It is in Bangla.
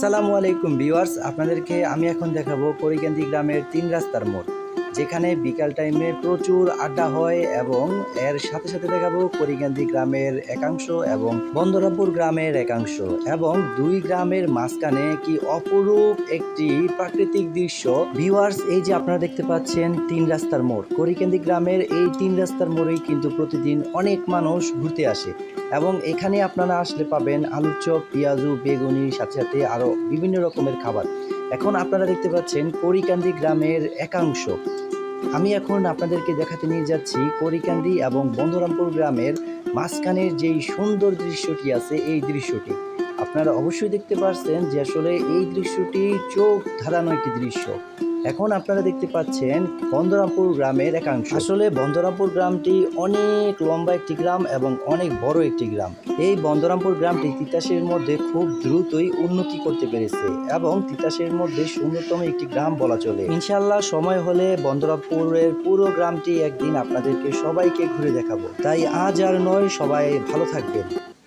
আসসালামু আলাইকুম ভিউয়ার্স আপনাদেরকে আমি এখন দেখাবো করিকান্দি গ্রামের তিন রাস্তার মোড়। যেখানে বিকাল টাইমে প্রচুর আড্ডা হয় এবং এর সাথে সাথে দেখাবো করিকান্দি গ্রামের একাংশ এবং বন্দরাপুর গ্রামের একাংশ এবং দুই গ্রামের মাঝখানে কি অপরূপ একটি প্রাকৃতিক দৃশ্য। ভিউয়ার্স এই যে আপনারা দেখতে পাচ্ছেন তিন রাস্তার মোড়। করিকান্দি গ্রামের এই তিন রাস্তার মোড়েই কিন্তু প্রতিদিন অনেক মানুষ ঘুরতে আসে এবং এখানে আপনারা আসলে পাবেন আলুর চপ পেঁয়াজু, বেগুনি, সাথে সাথে আরও বিভিন্ন রকমের খাবার। এখন আপনারা দেখতে পাচ্ছেন করিকান্দি গ্রামের একাংশ। আমি এখন আপনাদেরকে দেখাতে নিয়ে যাচ্ছি করিকান্দি এবং বন্ধুরামপুর গ্রামের মাঝখানের যেই সুন্দর দৃশ্যটি আছে, এই দৃশ্যটি। আপনারা অবশ্যই দেখতে পাচ্ছেন যে আসলে এই দৃশ্যটি চোখ ধারানো একটি দৃশ্য। এখন আপনারা দেখতে পাচ্ছেন বন্দরামপুর গ্রামের একাংশ। আসলে বন্দরামপুর গ্রামটি অনেক লম্বা একটি গ্রাম এবং অনেক বড় একটি গ্রাম। এই বন্দরামপুর গ্রামটি তিতাসের মধ্যে খুব দ্রুতই উন্নতি করতে পেরেছে এবং তিতাসের মধ্যে শূন্যতম একটি গ্রাম বলা চলে। ইনশাল্লাহ সময় হলে বন্দরামপুরের পুরো গ্রামটি একদিন আপনাদেরকে সবাইকে ঘুরে দেখাবো। তাই আজ আর নয়, সবাই ভালো থাকবেন।